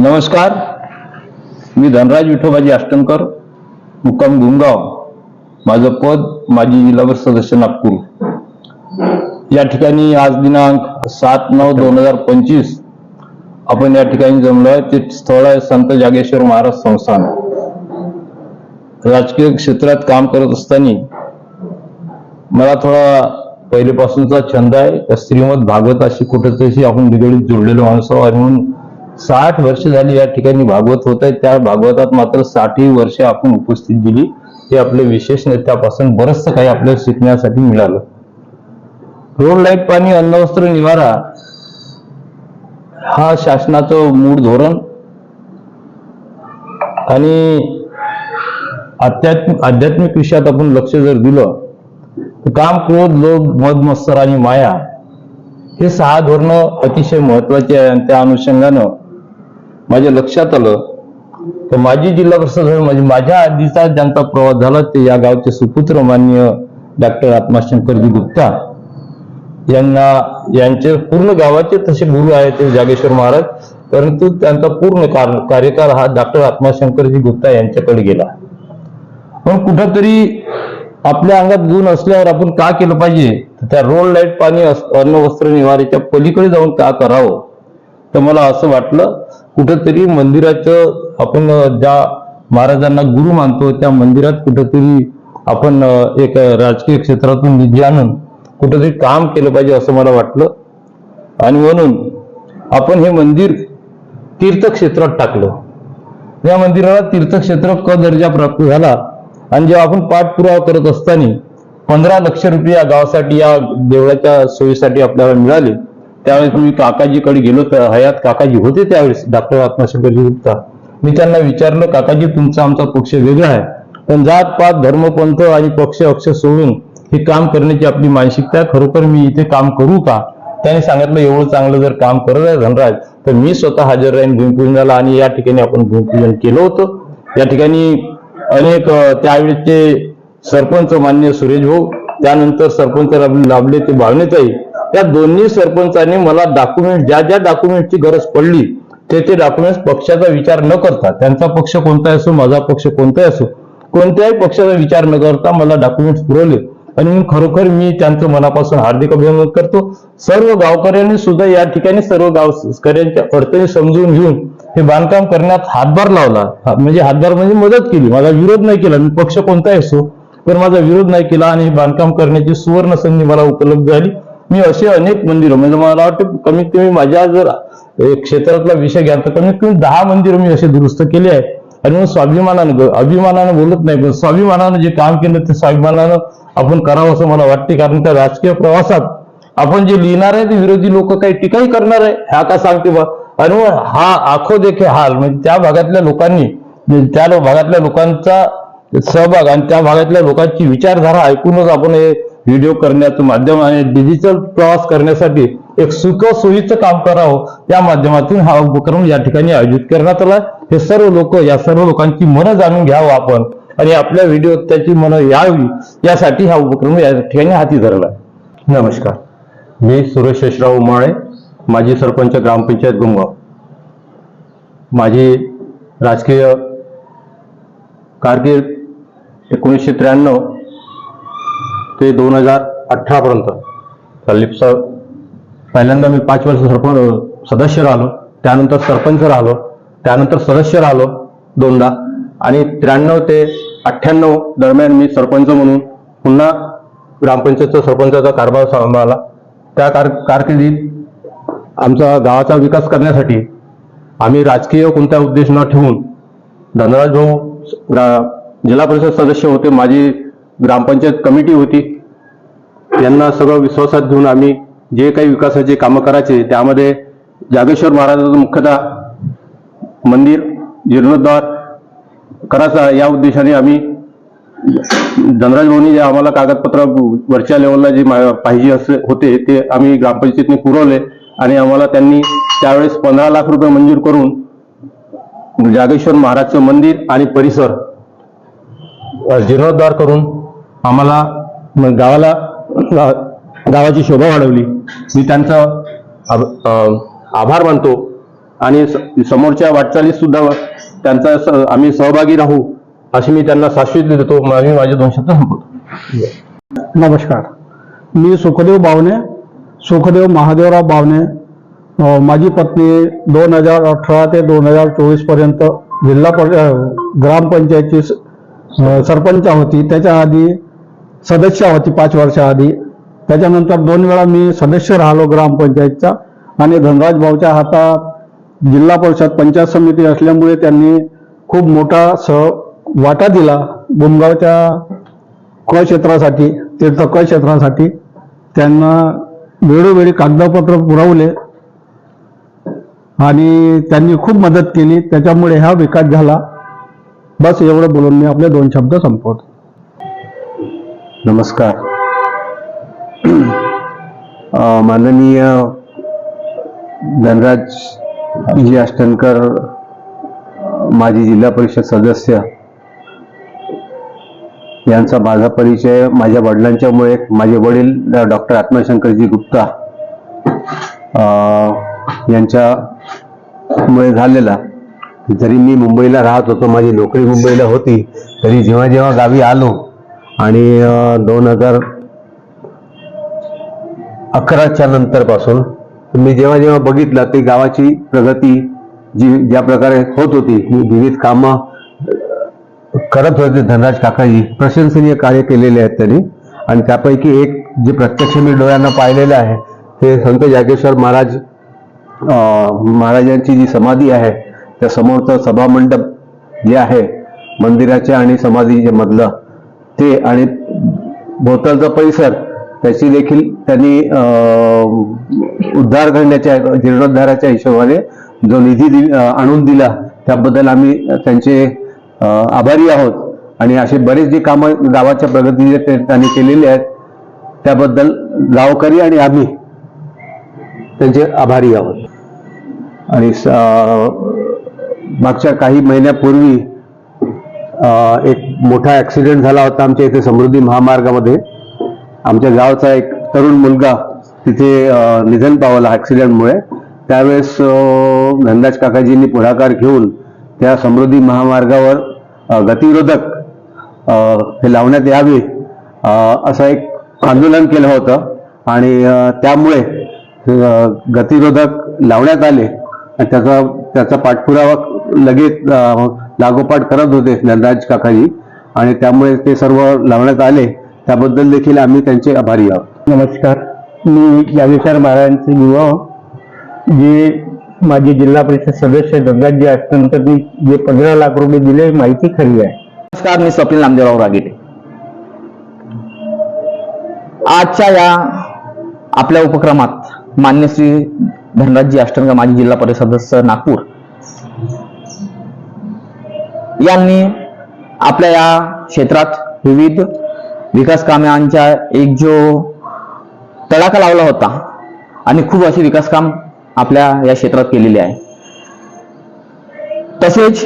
नमस्कार. मी धनराज विठोबाजी अष्टंकर मुक्काम गुंगाव माझं पद माजी जिल्हा परिषद सदस्य नागपूर. या ठिकाणी आज दिनांक सात नऊ दोन हजार पंचवीस आपण या ठिकाणी जमलो आहे ते स्थळ आहे संत जागेश्वर महाराज संस्थान. राजकीय क्षेत्रात काम करत असताना मला थोडा पहिलेपासूनचा छंद आहे. त्या श्रीमद भागवताशी कुठेतरी आपण निगडीत जोडलेलो माणूस म्हणून साठ वर्ष झाली या ठिकाणी भागवत होत आहे. त्या भागवतात मात्र साठही वर्ष आपण उपस्थित दिली. हे आपले विशेष नेत्यापासून बरचसं काही आपल्याला शिकण्यासाठी मिळालं. रोड लाइट पाणी अन्न वस्त्र निवारा हा शासनाचं मूळ धोरण आणि आध्यात्मिक आध्यात्मिक विषयात आपण लक्ष जर दिलं तर काम क्रोध लोभ मद मत्सर आणि माया हे सहा धोरणं अतिशय महत्वाची आहे आणि त्या अनुषंगानं माझ्या लक्षात आलं. तर माझी जिल्हा परिषद म्हणजे माझ्या आधीचा ज्यांचा प्रवास झाला ते या गावचे सुपुत्र मान्य डॉक्टर आत्माशंकरजी गुप्ता. यांना यांचे पूर्ण गावाचे तसे गुरु आहेत ते जागेश्वर महाराज. परंतु त्यांचा पूर्ण कार्यकाळ हा डॉक्टर आत्माशंकरजी गुप्ता यांच्याकडे गेला. पण कुठंतरी आपल्या अंगात गुण असल्यावर आपण का केलं पाहिजे? त्या रोड लाइट पाणी अस- अन्न वस्त्र निवारेच्या पलीकडे जाऊन का करावं? तर मला असं वाटलं कुठंतरी मंदिराचं आपण ज्या महाराजांना गुरु मानतो त्या मंदिरात कुठंतरी आपण एक राजकीय क्षेत्रातून निधी आणून कुठंतरी काम केलं पाहिजे असं मला वाटलं. आणि म्हणून आपण हे मंदिर तीर्थक्षेत्रात टाकलं. या मंदिराला तीर्थक्षेत्र क दर्जा प्राप्त झाला. आणि जेव्हा आपण पाठपुरावा करत असताना पंधरा लक्ष रुपये या गावासाठी या देवळाच्या सोयीसाठी आपल्याला मिळाले. त्यावेळेस मी काकाजीकडे गेलो तर हयात काकाजी होते त्यावेळेस डॉक्टर आत्माशंकरजी गुप्ता मी त्यांना विचारलं काकाजी तुमचा आमचा पक्ष वेगळा आहे. पण जात पात धर्मपंथ आणि पक्ष अक्ष सोडून हे काम करण्याची आपली मानसिकता खरोखर मी इथे काम करू का? त्याने सांगितलं एवढं चांगलं जर काम करत आहे धनराज तर मी स्वतः हजर राहीन भूमिपूजनाला. आणि या ठिकाणी आपण भूमिपूजन केलं होतं. या ठिकाणी अनेक त्यावेळेचे सरपंच मान्य सुरेश भाऊ त्यानंतर सरपंच लाभले ते भावनेताई या दोन्ही सरपंचांनी मला डॉक्युमेंट ज्या ज्या डॉक्युमेंटची गरज पडली ते ते डॉक्युमेंट्स पक्षाचा विचार न करता त्यांचा पक्ष कोणता असो माझा पक्ष कोणताही असो कोणत्याही पक्षाचा विचार न करता मला डॉक्युमेंट्स पुरवले. आणि खरोखर मी त्यांचं मनापासून हार्दिक अभिनंदन करतो. सर्व गावकऱ्यांनी सुद्धा या ठिकाणी सर्व गावकऱ्यांच्या अडचणी समजून घेऊन हे बांधकाम करण्यात हातभार लावला. म्हणजे हातभार म्हणजे मदत केली. माझा विरोध नाही केला. मी पक्ष कोणताही असो पण माझा विरोध नाही केला आणि हे बांधकाम करण्याची सुवर्ण संधी मला उपलब्ध झाली. मी असे अनेक मंदिरं म्हणजे मला वाटतं कमीत कमी माझ्या जर एक क्षेत्रातला विषय घ्या तर कमीत कमी दहा मंदिरं मी असे दुरुस्त केले आहे आणि मग स्वाभिमानानं ग- अभिमानानं बोलत नाही पण स्वाभिमानानं जे काम केलं ते स्वाभिमानानं आपण करावं असं मला वाटते. कारण त्या राजकीय प्रवासात आपण जे लिहिणार आहे ते विरोधी लोक काही टीकाही करणार आहे ह्या का सांगते बा? आणि मग हा आखो देखे हाल म्हणजे त्या भागातल्या लोकांनी त्या भागातल्या लोकांचा सहभाग आणि त्या भागातल्या लोकांची विचारधारा ऐकूनच आपण हे व्हिडिओ करण्याचं माध्यम आणि डिजिटल प्रवास करण्यासाठी एक सुख सोयीचं काम करावं या माध्यमातून हा उपक्रम या ठिकाणी आयोजित करण्यात आला. हे सर्व लोक या सर्व लोकांची मनं जाणून घ्यावं आपण आणि आपल्या व्हिडिओ त्याची मनं यावी यासाठी हा उपक्रम या ठिकाणी हाती धरला. नमस्कार. मी सुरेश शेषराव उमाळे माजी सरपंच ग्रामपंचायत गुमगाव माझी राजकीय कारकीर्द एकोणीसशे त्र्याण्णव ते दोन हजार अठरापर्यंत लिप्सा पहिल्यांदा मी पाच वर्ष सरपंच सदस्य राहिलो त्यानंतर सरपंच राहिलो त्यानंतर सदस्य राहिलो दोनदा आणि त्र्याण्णव ते अठ्ठ्याण्णव दरम्यान मी सरपंच म्हणून पुन्हा ग्रामपंचायतचा सरपंचाचा कारभार सांभाळला. त्या कार कारकिर्दीत आमचा गावाचा विकास करण्यासाठी आम्ही राजकीय कोणता उद्देश न ठेवून धनराज भाऊ जिल्हा परिषद सदस्य होते माझी ग्रामपंचायत कमिटी होती. यांना सगळं विश्वासात घेऊन आम्ही जे काही विकासाचे कामं करायचे त्यामध्ये जागेश्वर महाराजाचं मुख्यतः मंदिर जीर्णोद्धार करायचा या उद्देशाने आम्ही धनराज भाऊनी जे आम्हाला कागदपत्र वरच्या लेवलला जे मा- पाहिजे असे होते ते आम्ही ग्रामपंचायतीने पुरवले आणि आम्हाला त्यांनी त्यावेळेस पंधरा लाख रुपये मंजूर करून जागेश्वर महाराजचं मंदिर आणि परिसर जीर्णोद्धार करून आम्हाला गावाला गावाची शोभा वाढवली. मी त्यांचा आभ- आभार मानतो. आणि स- समोरच्या वाटचालीत सुद्धा त्यांचा स- आम्ही सहभागी राहू अशी मी त्यांना शाश्वत देतो. मी माझे दोन शब्द संपवतो. नमस्कार. मी सुखदेव बावने सुखदेव महादेवराव बावने माझी पत्नी दोन हजार अठरा ते दोन हजार चोवीसपर्यंत जिल्हा पर ग्रामपंचायतची स- सरपंच होती. त्याच्या आधी सदस्य होती पाच वर्षाआधी त्याच्यानंतर दोन वेळा मी सदस्य राहिलो ग्रामपंचायतचा आणि धनराज भाऊच्या हातात जिल्हा परिषद पंचायत समिती असल्यामुळे त्यांनी खूप मोठा सह वाटा दिला बुमगावच्या क क्षेत्रासाठी तीर्थ क क्षेत्रासाठी. त्यांना वेळोवेळी कागदपत्र पुरवले आणि त्यांनी खूप मदत केली. त्याच्यामुळे हा विकास झाला. बस एवढं बोलून मी आपले दोन शब्द संपवतो. नमस्कार. माननीय धनराज जी अष्टनकर माजी जिल्हा परिषद सदस्य यांचा माझा परिचय माझ्या वडिलांच्यामुळे माझे वडील डॉक्टर आत्माशंकरजी गुप्ता यांच्यामुळे झालेला. जरी मी मुंबईला राहत होतो माझी नोकरी मुंबईला होती तरी जेव्हा जेव्हा गावी आलो आणि दोन हजार अकराच्या नंतरपासून मी जेव्हा जेव्हा बघितलं ते गावाची प्रगती जी ज्या प्रकारे होत होती विविध कामं करत होते धनराज काकाजी प्रशंसनीय कार्य केलेले आहेत त्यांनी. आणि त्यापैकी एक जे प्रत्यक्ष मी डोळ्यांना पाहिलेलं आहे ते संत जागेश्वर महाराज महाराजांची जी समाधी आहे त्या समोरचं सभामंडप जे आहे मंदिराच्या आणि समाधीच्या मधलं ते आणि भोवतालचा परिसर त्याची देखील त्यांनी उद्धार करण्याच्या जीर्णोद्धाराच्या हिशोबाने जो निधी आणून दिला त्याबद्दल आम्ही त्यांचे आभारी आहोत. आणि असे बरेच जे कामं गावाच्या प्रगतीचे त्यांनी केलेले आहेत त्याबद्दल गावकरी आणि आम्ही त्यांचे आभारी आहोत. आणि मागच्या काही महिन्यापूर्वी एक मोठा ॲक्सिडेंट झाला होता आमच्या इथे समृद्धी महामार्गामध्ये. आमच्या गावचा एक तरुण मुलगा तिथे निधन पावला ॲक्सिडेंटमुळे त्यावेळेस धनराज काकाजींनी पुढाकार घेऊन त्या समृद्धी महामार्गावर गतिरोधक हे लावण्यात यावे असं एक आंदोलन केलं होतं. आणि त्यामुळे गतिरोधक लावण्यात आले. आणि त्याचा त्याचा पाठपुरावा लगेच लागोपाठ करत होते धनराज काकाजी. आणि त्यामुळे ते सर्व लावण्यात आले. त्याबद्दल देखील आम्ही त्यांचे आभारी आहोत. नमस्कार. मी जागेश्वर महाराजांचे युवा. जे माझे जिल्हा परिषद सदस्य धनराजी असल्यानंतर जे पंधरा लाख रुपये दिले माहिती खरी आहे. नमस्कार मी स्वप्नील नामदेवराव रागिटे. आजच्या या आपल्या उपक्रमात मान्य श्री धनराजजी अष्टंग माजी जिल्हा परिषद सदस्य नागपूर यांनी आपल्या या क्षेत्रात विविध विकास कामांच्या एक जो तडाखा लावला होता आणि खूप असे विकास काम आपल्या या क्षेत्रात केलेले आहे. तसेच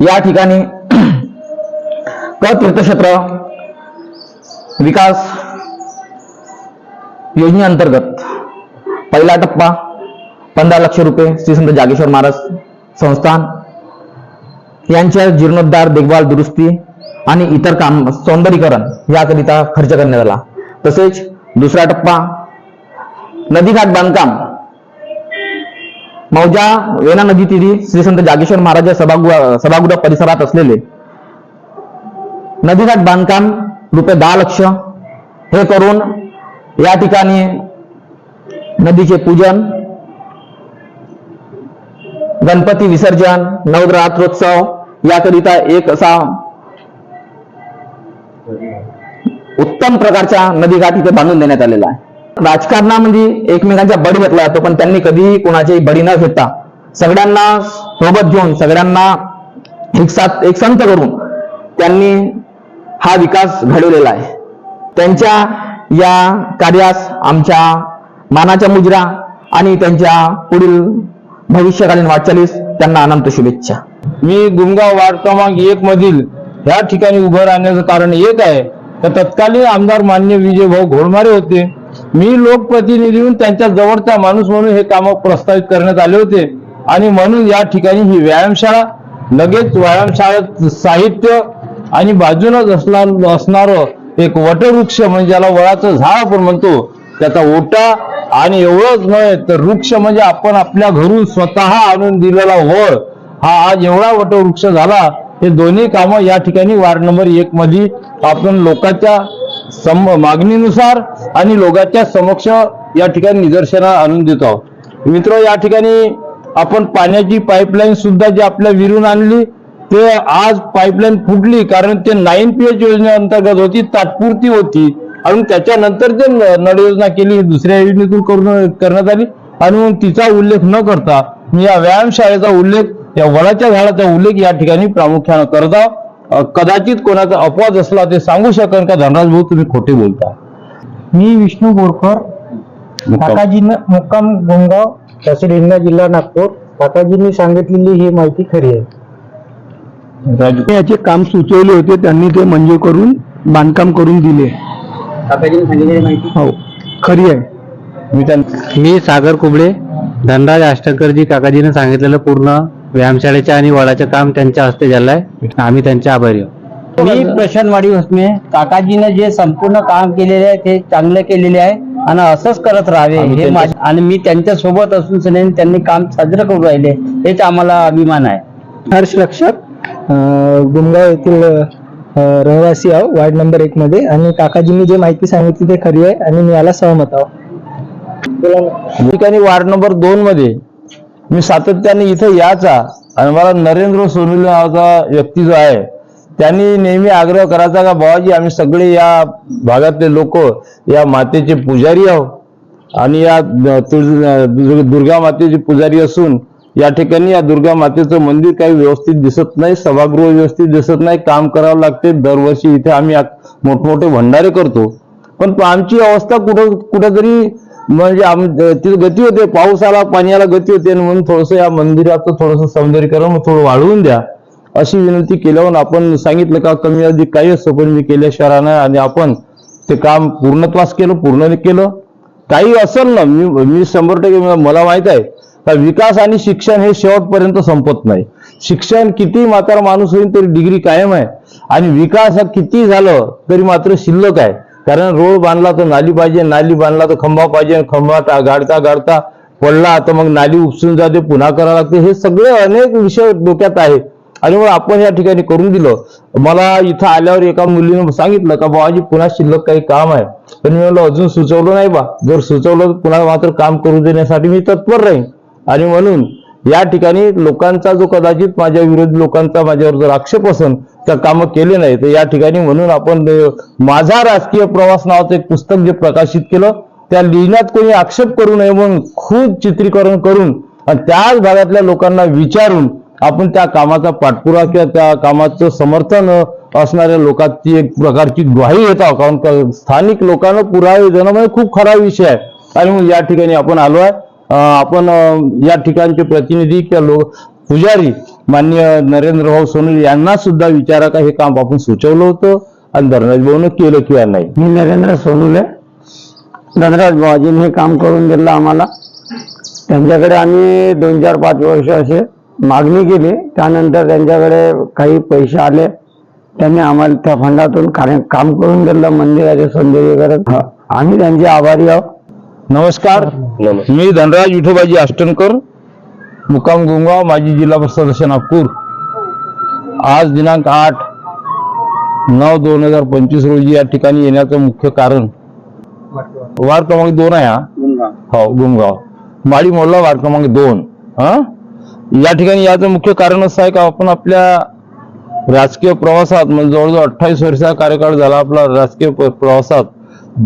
या ठिकाणी क तीर्थक्षेत्र विकास योजनेअंतर्गत पहिला टप्पा पंधरा लक्ष रुपये श्री संत जागेश्वर महाराज संस्थान यांच्या जीर्णोद्धार देखभाल दुरुस्ती आणि इतर काम सौंदर्यीकरण याकरिता खर्च करण्यात आला. तसेच दुसरा टप्पा नदीघाट बांधकाम. मौजा वेणा नदी तीरी श्री संत जागेश्वर महाराज सभागृह सभागृह परिसरात असलेले. नदीघाट बांधकाम रुपये दहा लक्ष. हे करून या ठिकाणी नदीचे पूजन गणपती विसर्जन नवरात्रोत्सव याकरिता एक असा उत्तम प्रकारच्या नदीघाट इथे बांधून देण्यात आलेला आहे. राजकारणामध्ये एकमेकांच्या बळी घेतला जातो पण त्यांनी कधीही कोणाची बळी न घेता सगळ्यांना सोबत घेऊन सगळ्यांना एक साथ एक संत करून त्यांनी हा विकास घडवलेला आहे. त्यांच्या या कार्यास आमच्या मानाच्या मुजरा आणि त्यांच्या पुढील भविष्यकालीन वाटचालीस त्यांना अनंत शुभेच्छा. मी गुमगाव वार्ड क्रमांक एक मधील या ठिकाणी उभं राहण्याचं कारण एक आहे. तर तत्कालीन आमदार मान्य विजय भाऊ घोडमारे होते. मी लोकप्रतिनिधी म्हणून त्यांच्या जवळचा माणूस म्हणून हे काम प्रस्तावित करण्यात आले होते. आणि म्हणून या ठिकाणी ही व्यायामशाळा लगेच व्यायामशाळेत साहित्य आणि बाजूनच असणार असणारं एक वटवृक्ष म्हणजे ज्याला वळाचं झाड आपण म्हणतो त्याचा ओटा आणि एवढंच नव्हे तर वृक्ष म्हणजे आपण आपल्या घरून स्वतः आणून दिलेला वळ हा आज एवढा वटवृक्ष झाला हे दोन्ही कामं या ठिकाणी वार्ड नंबर एक मध्ये आपण लोकांच्या सम मागणीनुसार आणि लोकांच्या समक्ष या ठिकाणी निदर्शना आणून देतो आहोत. मित्र या ठिकाणी आपण पाण्याची पाईपलाईन सुद्धा जी आपल्या विरून आणली ते आज पाईपलाईन फुटली कारण ते नाईन पी एच योजनेअंतर्गत होती तात्पुरती होती. आणि त्याच्यानंतर ते नळ योजना केली दुसऱ्या योजनेतून करून करण्यात आली. आणि तिचा उल्लेख न करता मी या व्यायामशाळेचा उल्लेख या वडाच्या झाडाचा उल्लेख या ठिकाणी प्रामुख्यानं करत कदाचित कोणाचा अपवाद असला ते सांगू शकेल का? धनराज भाऊ तुम्ही खोटे बोलता. मी विष्णू बोरकर. काकाजीनं मुक्काम गोंगाव तहसील जिल्हा नागपूर. काकाजींनी सांगितलेली ही माहिती खरी आहे. याचे काम सुचवले होते त्यांनी ते मंजूर करून बांधकाम करून दिले. काकाजींनी सांगितलेली माहिती? हो खरी आहे. मी त्यां मी सागर कुबळे धनराज अष्टकरजी काकाजीने सांगितलेलं पूर्ण व्यायामशाळेच्या आणि वडाचं काम त्यांच्या हस्ते झालं आहे आम्ही त्यांचे आभारी आहोत. मी प्रशांत वाडी होसमे काकाजीनं जे संपूर्ण काम केलेले आहे ते चांगलं केलेले आहे आणि असंच करत राहावे हे त्यांच्या- आणि मी त्यांच्यासोबत असून सनी त्यांनी काम साजरं करून राहिले हेच आम्हाला अभिमान आहे. हर्ष लक्षात. गुमगाव येथील रहिवासी आहो वार्ड नंबर एक मध्ये. आणि काकाजींनी जे माहिती सांगितली ते खरी आहे आणि मी याला सहमत आहो. ठिकाणी वार्ड नंबर दोन मध्ये मी सातत्याने इथं याचा आणि मला नरेंद्र सोनील नावाचा व्यक्ती जो आहे त्यांनी नेहमी आग्रह करायचा का बाबाजी आम्ही सगळे या भागातले लोक या मातेचे पुजारी आहोत आणि या दुर्गा मातेचे पुजारी असून या ठिकाणी या दुर्गा मातेचं मंदिर काही व्यवस्थित दिसत नाही सभागृह व्यवस्थित दिसत नाही काम करावं लागते. दरवर्षी इथे आम्ही मोठमोठे भंडारे करतो. पण आमची अवस्था कुठं कुठंतरी म्हणजे आम तिथे गती होते पाऊस आला पाण्याला गती होते म्हणून थोडस या मंदिराचं थोडस सौंदर्यकरण थोडं वाढवून द्या. अशी विनंती केल्यावर आपण सांगितलं का कमी अधिक काही असतो पण मी केल्या नाही आणि आपण ते काम पूर्णत्वास केलं पूर्ण केलं. काही असेल ना मी मी शंभर टक्के मला- मला माहीत आहे का विकास आणि शिक्षण हे शेवटपर्यंत संपत नाही. शिक्षण किती म्हातारा माणूस होईल तरी डिग्री कायम आहे. आणि विकास हा किती झालं तरी मात्र शिल्लक आहे. कारण रोड बांधला तर नाली पाहिजे नाली बांधला तर खंबा पाहिजे खंबा गाडता गाडता पडला तर मग नाली उपसून जाते पुन्हा करावं लागते. हे सगळे अनेक विषय डोक्यात आहे आणि मग आपण या ठिकाणी करून दिलं. मला इथं आल्यावर एका मुलीनं सांगितलं का बाबाजी पुन्हा शिल्लक काही काम आहे. पण मी म्हणलं अजून सुचवलं नाही बा. जर सुचवलं तर पुन्हा मात्र काम करू देण्यासाठी मी तत्पर राहीन. आणि म्हणून या ठिकाणी लोकांचा जो कदाचित माझ्या विरोधी लोकांचा माझ्यावर जर आक्षेप असेल कामं केले नाही तर या ठिकाणी म्हणून आपण माझा राजकीय प्रवास नावाचं एक पुस्तक जे प्रकाशित केलं त्या लिहिण्यात कोणी आक्षेप करू नये म्हणून खूप चित्रीकरण करून आणि त्याच भागातल्या लोकांना विचारून आपण त्या कामाचा पाठपुरा किंवा त्या कामाचं समर्थन असणाऱ्या लोकांची एक प्रकारची ग्वाही येत आहोत कारण स्थानिक लोकांना पुरावे देणं म्हणजे खूप खरा विषय आहे. आणि मग या ठिकाणी आपण आलो आहे. आपण या ठिकाणचे प्रतिनिधी किंवा लोक पुजारी मान्य नरेंद्र भाऊ सोनल यांना सुद्धा विचारा का हे काम आपण सुचवलं होतं आणि धर्मेश भाऊनं केलं किंवा नाही? मी नरेंद्र सोनुले धनराज बाबाजींनी हे काम करून दिलं आम्हाला. त्यांच्याकडे आम्ही दोन चार पाच वर्ष असे मागणी केली. त्यानंतर त्यांच्याकडे काही पैसे आले. त्यांनी आम्हाला त्या फंडातून काम करून दिलं. मंदिराचे सौंदर्यीकरण आम्ही त्यांचे आभारी आहोत. नमस्कार. मी धनराज विठोबाजी अष्टनकर मुक्काम गुंगाव माजी जिल्हा परिषद सदस्य नागपूर. आज दिनांक आठ नऊ दोन हजार पंचवीस रोजी या ठिकाणी येण्याचं मुख्य कारण वार क्रमांक दोन आहे हा? हो गुमगाव माळी मोडला वार क्रमांक दोन हा? या ठिकाणी याचं मुख्य कारण असं आहे का? आपण आपल्या राजकीय प्रवासात म्हणजे जवळजवळ अठ्ठावीस वर्षाचा कार्यकाळ झाला आपला राजकीय प्रवासात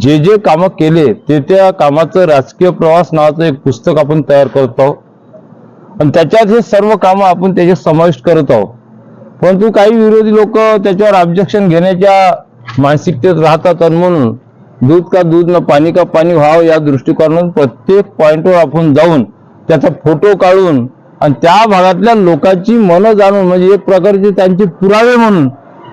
जे जे कामं केले ते त्या कामाचं राजकीय प्रवास नावाचं एक पुस्तक आपण तयार करत. पण आणि त्याच्यात हे सर्व कामं आपण त्याच्यात समाविष्ट करत आहोत. परंतु काही विरोधी लोक त्याच्यावर ऑब्जेक्शन घेण्याच्या मानसिकतेत राहतात आणि म्हणून दूध का दूध न पाणी का पाणी व्हावं या दृष्टिकोनातून प्रत्येक पॉईंटवर आपण जाऊन त्याचा फोटो काढून आणि त्या भागातल्या लोकांची मनं जाणून म्हणजे एक प्रकारचे त्यांचे पुरावे म्हणून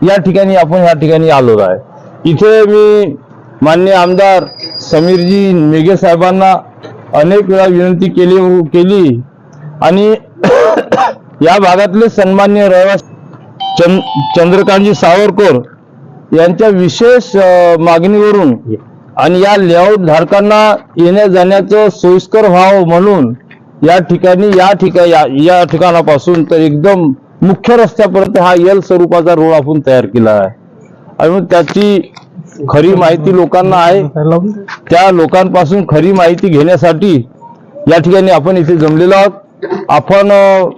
या ठिकाणी आपण या ठिकाणी आलो आहे. इथे मी मान्य आमदार समीरजी मेघे साहेबांना अनेक वेळा विनंती केली केली आणि या भागातले सन्मान्य रहिवासी चंद चंद्रकांतजी सावरकर यांच्या विशेष मागणीवरून आणि या लेआउट धारकांना येण्या जाण्याचं सोयीस्कर व्हावं म्हणून या ठिकाणी या ठिकाणी या, या ठिकाणापासून तर एकदम मुख्य रस्त्यापर्यंत हा एल स्वरूपाचा रोड आपण तयार केला आहे. आणि त्याची खरी माहिती लोकांना आहे. त्या लोकांपासून खरी माहिती घेण्यासाठी या ठिकाणी आपण इथे जमलेलो आहोत. आपण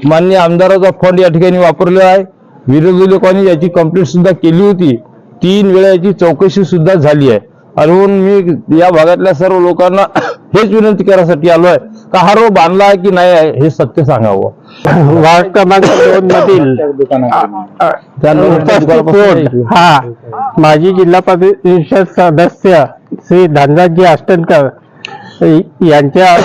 मान्य आमदाराचा फंड या ठिकाणी वापरलेला आहे. विरोधी लोकांनी याची कंप्लेंट सुद्धा केली होती. तीन वेळा याची चौकशी सुद्धा झाली आहे. आणि म्हणून मी या भागातल्या सर्व लोकांना हेच विनंती करायसाठी आलो आहे. का हा रोड बांधला आहे की नाही आहे हे सत्य सांगावं. वार्ड क्रमांक दोन मधील त्या हा माजी जिल्हा परिषद सदस्य श्री धनराजजी आष्टनकर यांच्या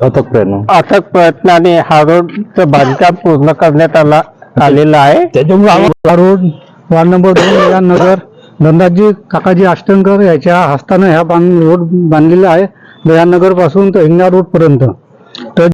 अथक प्रयत्न. अथक प्रयत्नाने हा रोडचं बांधकाम पूर्ण करण्यात आला आलेलं आहे. त्याच्यामुळे हा रोड वार्ड नंबर दोन नगर धनराजी काकाजी आष्टनकर याच्या हस्तानं ह्या बांध रोड बांधलेला आहे. दयानगरपासून तर हिंगणा रोड पर्यंत. तर